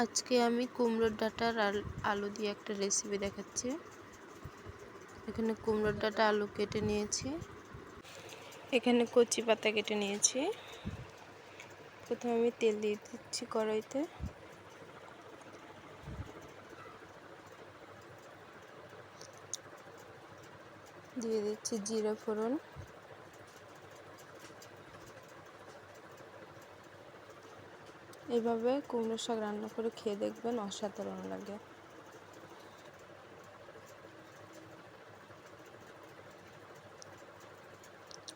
আজকে আমি কুমড়োর ডাঁটার আলু দিয়ে একটা রেসিপি দেখাচ্ছি। এখানে কুমড়োর ডাঁটা আলু কেটে নিয়েছি। এখানে কচি পাতা কেটে নিয়েছি। প্রথমে আমি তেল দিয়ে দিচ্ছি কড়াইতে। দিয়ে দিচ্ছি জিরা ফোড়ন। এইভাবে কুমড়ো শাক রান্না করে খেয়ে দেখবেন অসাধারণ লাগে।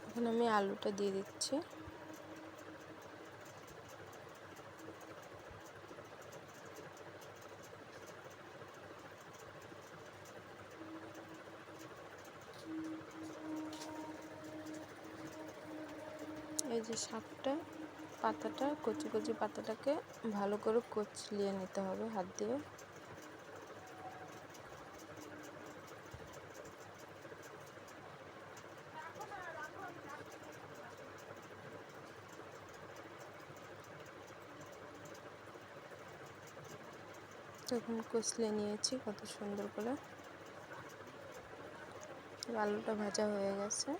এখন আমি আলুটা দিয়ে দিচ্ছি। এই যে শাকটা পাতাটা, কচি কচি পাতাটাকে ভালো করে কচলিয়ে নিতে হবে হাত দিয়ে। তখন কচলে নিয়েছি কত সুন্দর করে। আলুটা ভাজা হয়ে গেছে।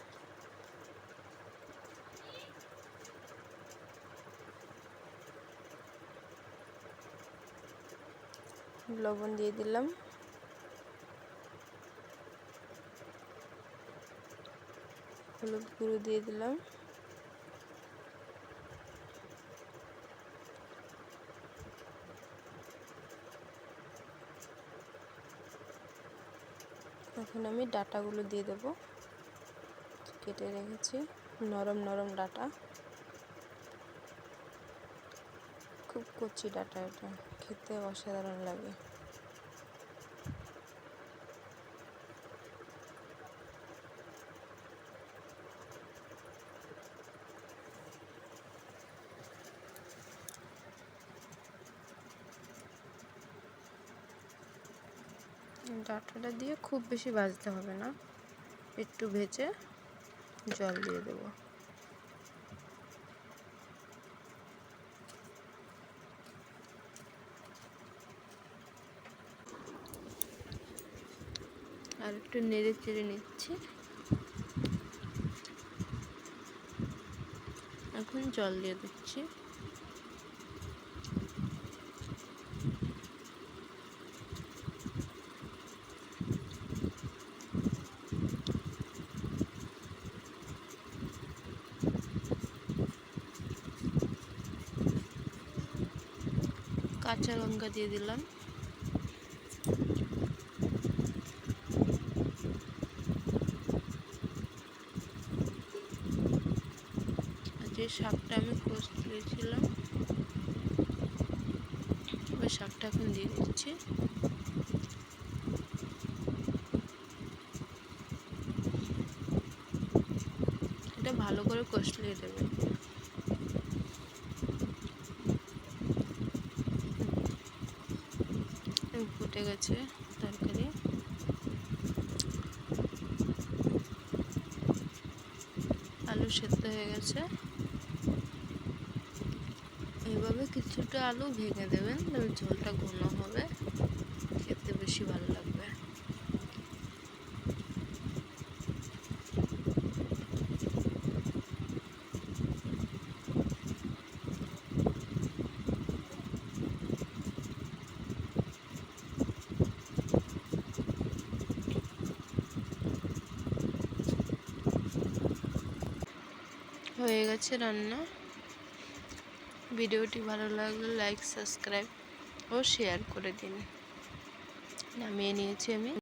লবণ দিয়ে দিলাম। হলুদ গুঁড়ো দিয়ে দিলাম। এখন আমি ডাটাগুলো দিয়ে দেবো। কেটে রেখেছি। নরম নরম ডাটা খুব কচি ডাটা এটা। খেতে অসাধারণ লাগে। ডাটাটা দিয়ে খুব বেশি ভাজতে হবে না। একটু ভেজে জল দিয়ে দেবো। আর একটু নেড়ে চেড়ে নিচ্ছি। এখন জল দিয়ে দিচ্ছি। কাঁচা লঙ্কা দিয়ে দিলাম। যে শাকটা আমি কষতেছিলাম ওই শাকটা এখন দিয়ে দিচ্ছি। এটা ভালো করে কষলিয়ে দেবে। ফুটে গেছে তরকারি। আলু সেদ্ধ হয়ে গেছে। এইভাবে কিছুটা আলু ভেঙে দেবেন, তাহলে ঝোলটা ঘন হবে। খেতে বেশি ভালো লাগবে। হয়ে গেছে রান্না। ভিডিওটি ভালো লাগলে লাইক সাবস্ক্রাইব ও শেয়ার করে দিন। নামিয়ে নিয়েছি আমি।